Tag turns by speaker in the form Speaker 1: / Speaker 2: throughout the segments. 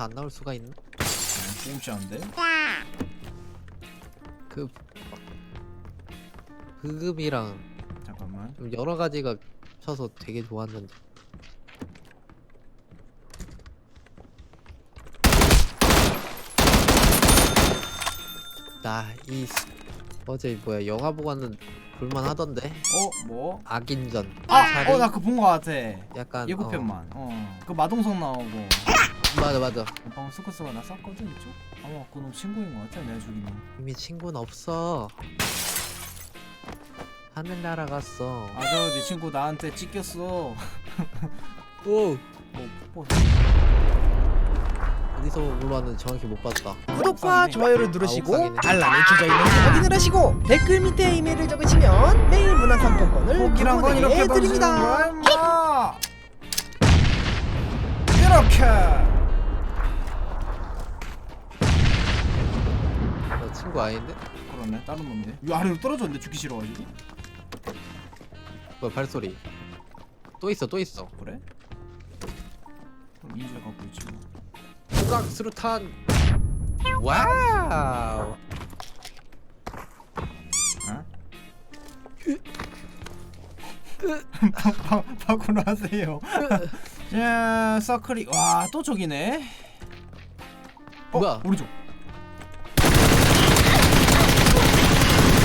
Speaker 1: 이렇게 안 나올 수가 있나?
Speaker 2: 조금씩 하는데
Speaker 1: 그 브금이랑
Speaker 2: 잠깐만
Speaker 1: 좀 여러 가지가 쳐서 되게 좋았는데. 나 이 어제 뭐야 영화 보고 왔는 볼만 하던데
Speaker 2: 어? 뭐?
Speaker 1: 악인전
Speaker 2: 아! 어 나 그거 본 거 같아
Speaker 1: 약간
Speaker 2: 예고편만 어 그 마동석 나오고
Speaker 1: 어, 맞아 맞아.
Speaker 2: 방금 스커스가 나 쐈거든 이쪽? 아마 그놈 친구인 거 같아 내가 죽인 놈
Speaker 1: 이미 친구는 없어. 하늘 날아갔어.
Speaker 2: 아저 네 친구 나한테 찢겼어. 오뭐 뽀뽀
Speaker 1: 어디서 올라왔는지 정확히 못 봤다.
Speaker 3: 구독과 좋아요를 누르시고
Speaker 1: 쌍이네.
Speaker 3: 알람이 켜져 있는지 확인을 하시고 댓글 밑에 이메일을 적으시면 매일 문화상품권을
Speaker 2: 복이란 건 이렇게 던지는
Speaker 3: 드립니다.
Speaker 2: 거야 임마 이렇게
Speaker 1: 친구 아닌데?
Speaker 2: 그러네 다른 놈인데. 이 아래로 떨어졌는데 죽기 싫어가지고
Speaker 1: 뭐야 발소리. 또 있어 또 있어.
Speaker 2: 그래? 그럼 인주가 갖고 있지 뭐.
Speaker 1: 수락 수류탄. 와우.
Speaker 2: 어? 바- 바꾸로 하세요. 자 서클이. 와 또 저기네. 어?
Speaker 1: 뭐야?
Speaker 2: 오른쪽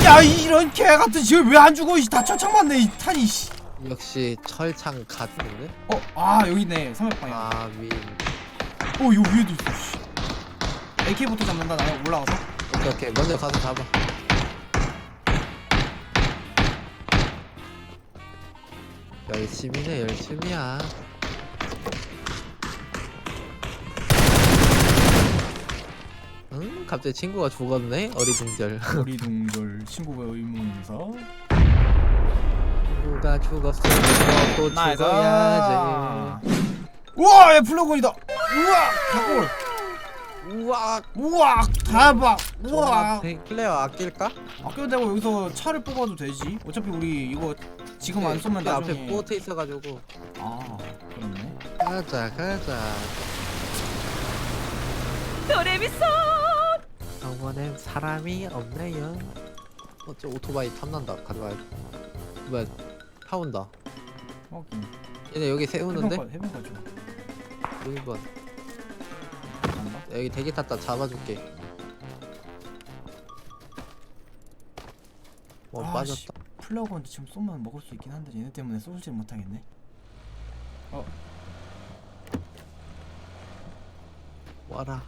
Speaker 2: 야 이런 개 같은 지금 왜 안 죽어 이다 철창 맞네 이 탄이 씨.
Speaker 1: 역시 철창 같은데?
Speaker 2: 어? 아 여기 있네 300방향
Speaker 1: 아윈
Speaker 2: 어 이거 위에도 있어 씨. AK부터 잡는다 나 올라가서
Speaker 1: 오케이 오케이 먼저 가서 잡아 열심히네 열심히야 갑자기 친구가 죽었네? 어리둥절.
Speaker 2: 어리둥절 친구가 의문사.
Speaker 1: 친구가 죽었으면 또
Speaker 2: 나이스.
Speaker 1: 죽어야지.
Speaker 2: 우와 얘 플러건이다. 우와 개꿀.
Speaker 1: 우와.
Speaker 2: 우와 대박. 우와.
Speaker 1: 플레어 아낄까?
Speaker 2: 아껴도 되고 여기서 차를 뽑아도 되지. 어차피 우리 이거 지금 안 쏘면
Speaker 1: 그
Speaker 2: 나중에.
Speaker 1: 앞에 보트 있어가지고.
Speaker 2: 아 그렇네.
Speaker 1: 가자 가자.
Speaker 4: 도레미소
Speaker 1: 병원엔 사람이 없네요. 어째 오토바이 탐난다. 가져가야 뭐야 타온다.
Speaker 2: 확인.
Speaker 1: 얘네 여기 세우는데?
Speaker 2: 해변가 해변가 좀.
Speaker 1: 1번
Speaker 2: 간다
Speaker 1: 여기 대기 탔다. 잡아줄게. 어
Speaker 2: 아,
Speaker 1: 빠졌다.
Speaker 2: 씨. 플러건 지금 쏘면 먹을 수 있긴 한데 얘네 때문에 쏘질 못하겠네.
Speaker 1: 와라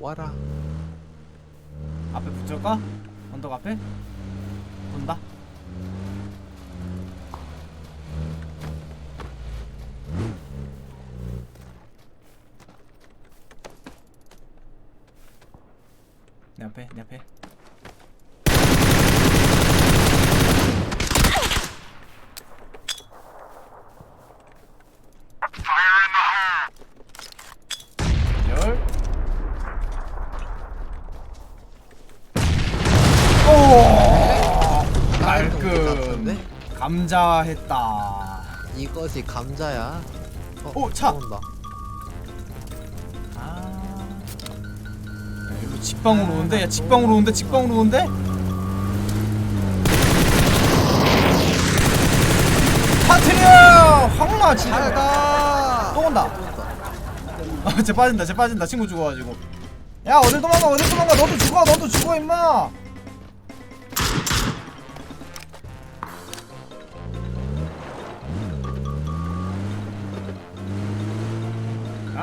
Speaker 1: 와라
Speaker 2: 앞에 붙을까? 언덕 앞에? 본다 내 앞에 내 앞에 열 오 깔끔 감자했다.
Speaker 1: 이것이 감자야? 어,
Speaker 2: 오, 차!
Speaker 1: 온다.
Speaker 2: 아. 이거 직방으로 오는데? 야 직방으로 오는데? 직방으로 오는데? 파트리어 황마
Speaker 1: 잘가.
Speaker 2: 또 온다. 아, 쟤 빠진다. 쟤 빠진다. 친구 죽어가지고. 야 어딜 도망가? 어딜 도망가? 너도 죽어. 너도 죽어 임마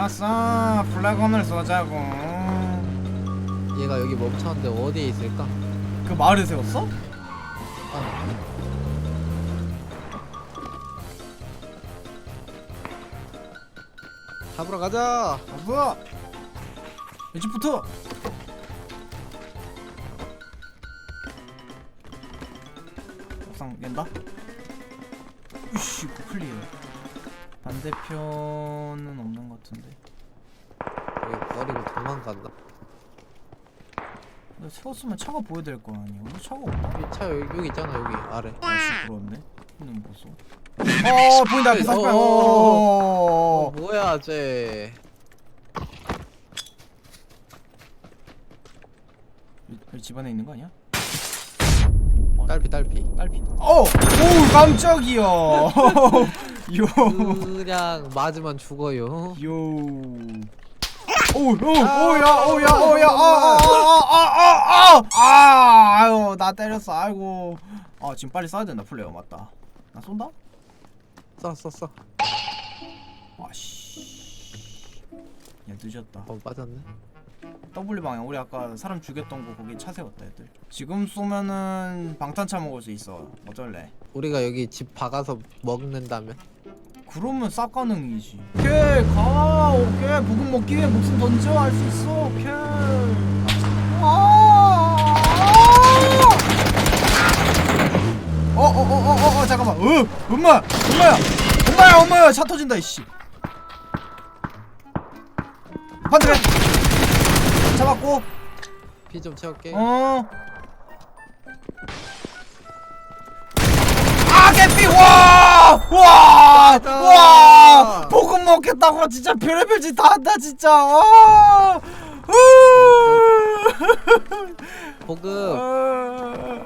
Speaker 2: 아싸 플래곤을 쏘자고
Speaker 1: 얘가 여기 멈췄는데 어디에 있을까?
Speaker 2: 그 마을에 세웠어?
Speaker 1: 아. 잡으러 가자
Speaker 2: 아 뭐야 왼쪽부터 옥상 낸다 반대편은 없는 것 같은데.
Speaker 1: 여기 버리고 도망간다.
Speaker 2: 근데 세웠으면 차가 보여야 될 거 아니야? 근데 차가 없다
Speaker 1: 이 차 여기, 여기 있잖아 여기 아래.
Speaker 2: 아씨 그렇네. 이는 보소. 어 보인다 앞에 40발
Speaker 1: 어,
Speaker 2: 어
Speaker 1: 뭐야 쟤.
Speaker 2: 여기 집안에 있는 거 아니야?
Speaker 1: 딸피 딸피.
Speaker 2: 딸피. 어! 오 깜짝이야 요
Speaker 1: 그냥 맞으면 죽어요
Speaker 2: 요. 오, 오, 오야, 오야, 오야, 아, 아, 아, 아, 아, 아, 아유, 나 때렸어, 아이고. 아, 지금 빨리 쏴야 된다, 플레이어 맞다. 나 쏜다?
Speaker 1: 쏴 쏴 쏴
Speaker 2: 아 씨. 야, 늦었다.
Speaker 1: 어 맞았네
Speaker 2: W 방향, 우리 아까 사람 죽였던 거 거기 차 세웠다, 애들. 지금 쏘면은 방탄차 먹을 수 있어. 어쩔래?
Speaker 1: 우리가 여기 집 박아서 먹는다면
Speaker 2: 그러면 쌉 가능이지. 오케이, 가, 오케이. 부금 먹기 위해 목숨 던져, 할 수 있어, 오케이. 아! 어, 어, 어, 어, 어, 어, 잠깐만. 어, 엄마, 엄마야, 엄마야, 엄마야, 차 터진다, 이씨. 반대. 잡았고,
Speaker 1: 피 좀 채울게
Speaker 2: 어. 아, 개피, 와, 와,
Speaker 1: 맞아.
Speaker 2: 와, 볶음 먹겠다고 진짜 별의별 짓 다 한다, 진짜. 와. 후.
Speaker 1: 보급
Speaker 2: 어,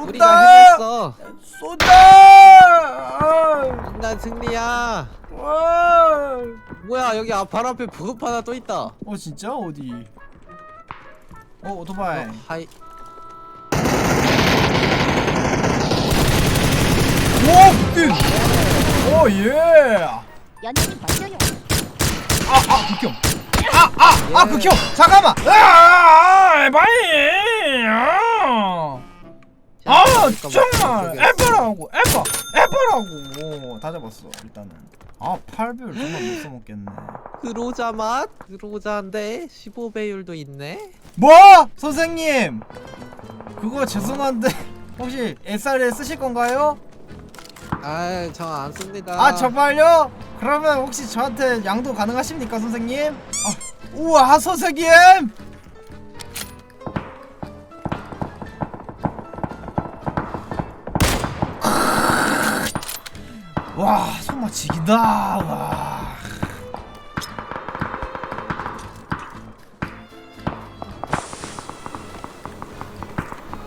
Speaker 1: 우리가
Speaker 2: 쏜다,
Speaker 1: 해냈어
Speaker 2: 쏜다.
Speaker 1: 인간 승리야
Speaker 2: 와.
Speaker 1: 뭐야 여기 앞 바로 앞에 보급 하나 또 있다
Speaker 2: 어 진짜 어디? 어 오토바이.
Speaker 1: 어, 하이
Speaker 2: 오, 뜬. 오 예.
Speaker 4: 연예인 버텨요.
Speaker 2: 아, 아, 극혐. 아, 아, 아, 극혐. 잠깐만. 아, 아, 에바이. 아, 아, 정말 에바라고, 에바, 에바라고. 다 잡았어, 일단은. 아, 8배율 정말 못 써먹겠네.
Speaker 1: 그로자 맛? 그로자인데 15배율도 있네
Speaker 2: 뭐? 선생님. 그거 죄송한데 혹시 SR에 쓰실 건가요?
Speaker 1: 아저 안 씁니다
Speaker 2: 아, 정말요? 그러면 혹시 저한테 양도 가능하십니까, 선생님? 아, 우와, 선생님! 와, 손맛 지긴다. 와.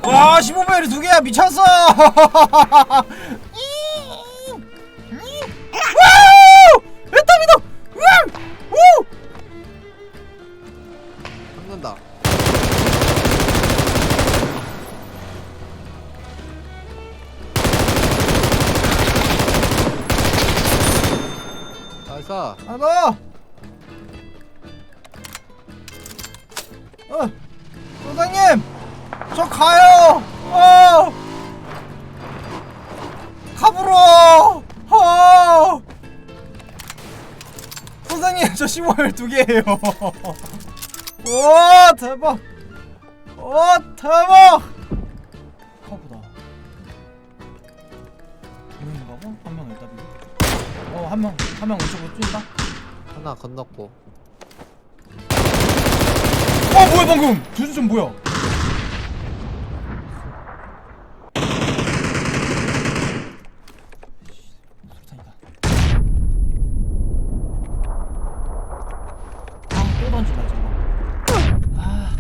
Speaker 2: 와, 15배율이 두 개야 미쳤어.
Speaker 1: 나이스
Speaker 2: 하나! 어! 소장님! 저 가요! 어! 가불어! 어! 소장님 저 15일 두 개예요. 와 대박! 와 대박! 카보다. 두명인가 봐? 한명 일단. 어, 한 명, 한 명 왼쪽으로 뛴다?
Speaker 1: 하나 건넜고
Speaker 2: 어, 뭐야, 방금! 주주좀 뭐야? 수류탄이다. 아, 또 던진다, 저거. 아.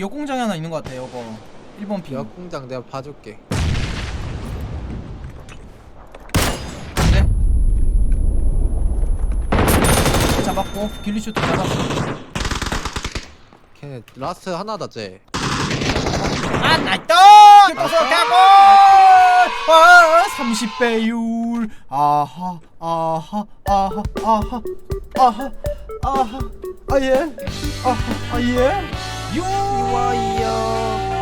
Speaker 2: 역공장에 하나 있는 것 같아, 이거. 1번 핑.
Speaker 1: 역공장 내가 봐줄게
Speaker 2: 네. 잡았고 길리슈트 잡았어.
Speaker 1: 걔네 라스트 하나다 쟤
Speaker 2: 아! 슈퍼서 가고! 아 30배율 아하 아하 아하 아하 아하 아하 아예 아하 아예 有你我一样